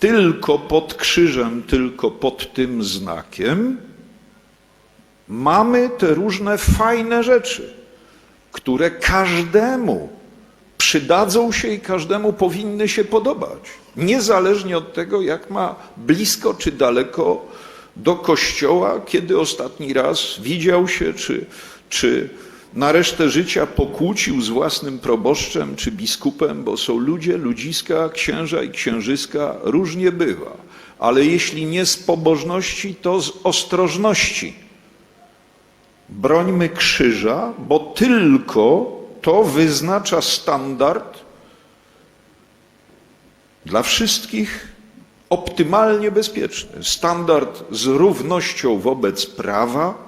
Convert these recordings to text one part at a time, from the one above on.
tylko pod krzyżem, tylko pod tym znakiem, mamy te różne fajne rzeczy, które każdemu przydadzą się i każdemu powinny się podobać. Niezależnie od tego, jak ma blisko czy daleko do kościoła, kiedy ostatni raz widział się, czy, czy na resztę życia pokłócił z własnym proboszczem czy biskupem, bo są ludzie, ludziska, księża i księżyska, różnie bywa. Ale jeśli nie z pobożności, to z ostrożności. Brońmy krzyża, bo tylko to wyznacza standard dla wszystkich optymalnie bezpieczny. Standard z równością wobec prawa,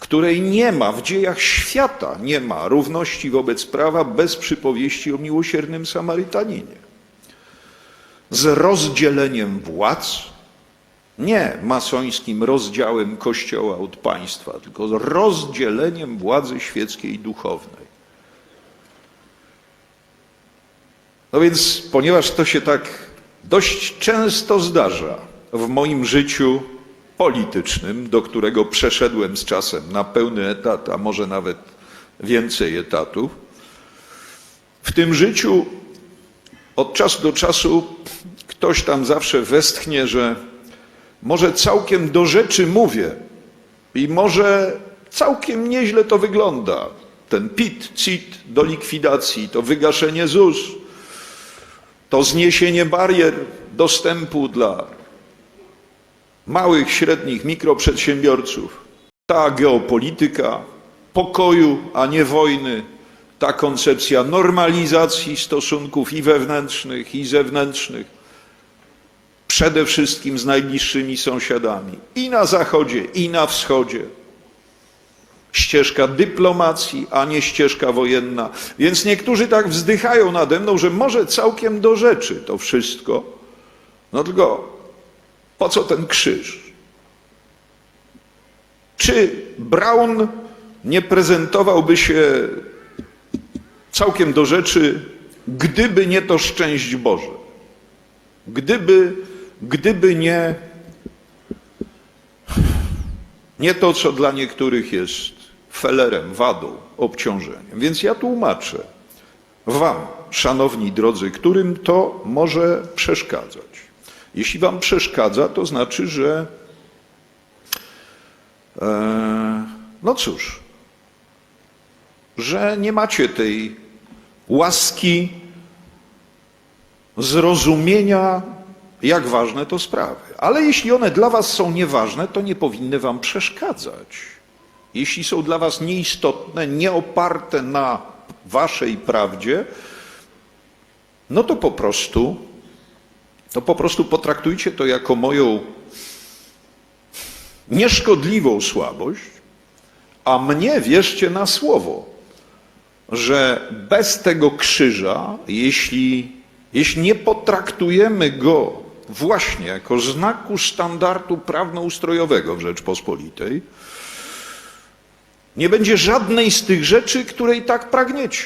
której nie ma w dziejach świata, nie ma równości wobec prawa bez przypowieści o miłosiernym Samarytaninie. Z rozdzieleniem władz, nie masońskim rozdziałem Kościoła od państwa, tylko z rozdzieleniem władzy świeckiej i duchownej. No więc, ponieważ to się tak dość często zdarza w moim życiu politycznym, do którego przeszedłem z czasem na pełny etat, a może nawet więcej etatów, w tym życiu od czasu do czasu ktoś tam zawsze westchnie, że może całkiem do rzeczy mówię i może całkiem nieźle to wygląda. Ten PIT, CIT do likwidacji, to wygaszenie ZUS, to zniesienie barier dostępu dla małych, średnich, mikroprzedsiębiorców, ta geopolityka pokoju, a nie wojny, ta koncepcja normalizacji stosunków i wewnętrznych, i zewnętrznych, przede wszystkim z najbliższymi sąsiadami, i na zachodzie, i na wschodzie. Ścieżka dyplomacji, a nie ścieżka wojenna. Więc niektórzy tak wzdychają nade mną, że może całkiem do rzeczy to wszystko. No tylko po co ten krzyż? Czy Braun nie prezentowałby się całkiem do rzeczy, gdyby nie to szczęść Boże? Gdyby, gdyby nie, nie to, co dla niektórych jest felerem, wadą, obciążeniem. Więc ja tłumaczę Wam, szanowni drodzy, którym to może przeszkadzać. Jeśli Wam przeszkadza, to znaczy, że e, no cóż, że nie macie tej łaski zrozumienia, jak ważne to sprawy. Ale jeśli one dla Was są nieważne, to nie powinny Wam przeszkadzać. Jeśli są dla Was nieistotne, nieoparte na Waszej prawdzie, no to po prostu, to po prostu potraktujcie to jako moją nieszkodliwą słabość, a mnie wierzcie na słowo, że bez tego krzyża, jeśli, jeśli nie potraktujemy go właśnie jako znaku standardu prawno-ustrojowego w Rzeczpospolitej, nie będzie żadnej z tych rzeczy, której tak pragniecie.